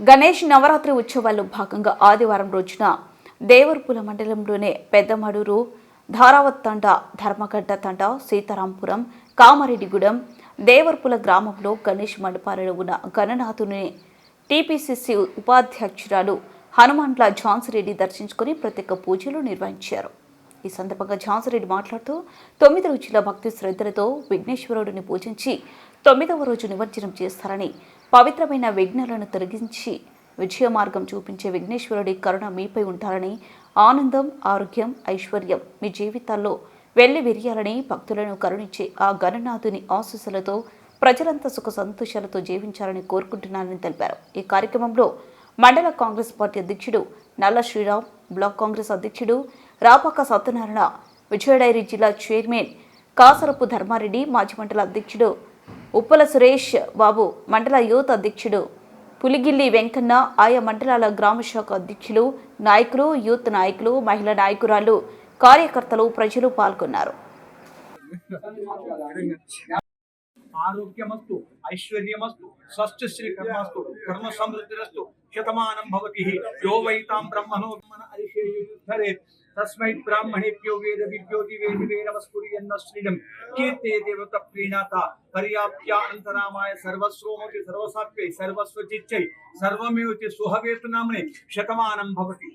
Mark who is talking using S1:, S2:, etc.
S1: గణేష్ నవరాత్రి ఉత్సవాల్లో భాగంగా ఆదివారం రోజున దేవరపుల మండలంలోనే పెద్దమడూరు ధారావత్ తండ ధర్మగడ్డ తండ సీతారాంపురం కామారెడ్డిగూడెం దేవరపుల గ్రామంలో గణేష్ మండపాలలో ఉన్న గణనాథుని టీపీసీసీ ఉపాధ్యక్షురాలు హనుమాన్ల ఝాన్సీరెడ్డి దర్శించుకుని ప్రత్యేక పూజలు నిర్వహించారు. ఈ సందర్భంగా ఝాన్సీరెడ్డి మాట్లాడుతూ తొమ్మిది రోజుల భక్తి శ్రద్ధలతో విఘ్నేశ్వరుడిని పూజించి తొమ్మిదవ రోజు నిమజ్జనం చేస్తారని పవిత్రమైన విఘ్నాలను తొలగించి విజయ మార్గం చూపించే విఘ్నేశ్వరుడి కరుణ మీపై ఉంటారని ఆనందం ఆరోగ్యం ఐశ్వర్యం మీ జీవితాల్లో వెళ్ళి విరియాలని భక్తులను కరుణించే ఆ గణనాథుని ఆశీస్సులతో ప్రజలంతా సుఖ సంతోషాలతో జీవించాలని కోరుకుంటున్నానని తెలిపారు. ఈ కార్యక్రమంలో మండల కాంగ్రెస్ పార్టీ అధ్యక్షుడు నల్ల శ్రీరామ్ బ్లాక్ కాంగ్రెస్ అధ్యక్షుడు రాపాక సత్యనారాయణ విజయడైరీ జిల్లా చైర్మన్ కాసరపు ధర్మారెడ్డి మాజీ మండల అధ్యక్షుడు ఉప్పల సురేష్ బాబు మండల యూత్ అధ్యక్షుడు పులిగిల్లి వెంకన్న ఆయా మండలాల గ్రామశాఖ అధ్యక్షులు నాయకులు యూత్ నాయకులు మహిళా నాయకురాలు కార్యకర్తలు ప్రజలు పాల్గొన్నారు.
S2: ఆరోగ్యమస్తు ఐశ్వర్యమస్తు స్వస్తిశ్రీ కర్మస్తు కర్మ సమృద్ధిరస్తు శతమానం భవతి యో వైతాం బ్రహ్మణో బ్రహ్మణ అరిషేయుద్ధరే तस्मै ब्राह्मणेभ्यो वेदविभ्यो दिवेदिवेरवस्फुरियन्नश्रीडं कीर्ते देवतः प्रीणाता पर्याप्त्या अन्तरामाय सर्वस्वोमपि सर्वसात्वै सर्वस्वचिच्चै सर्वमेवति सुहवेतु नाम्ने शतमानं भवति।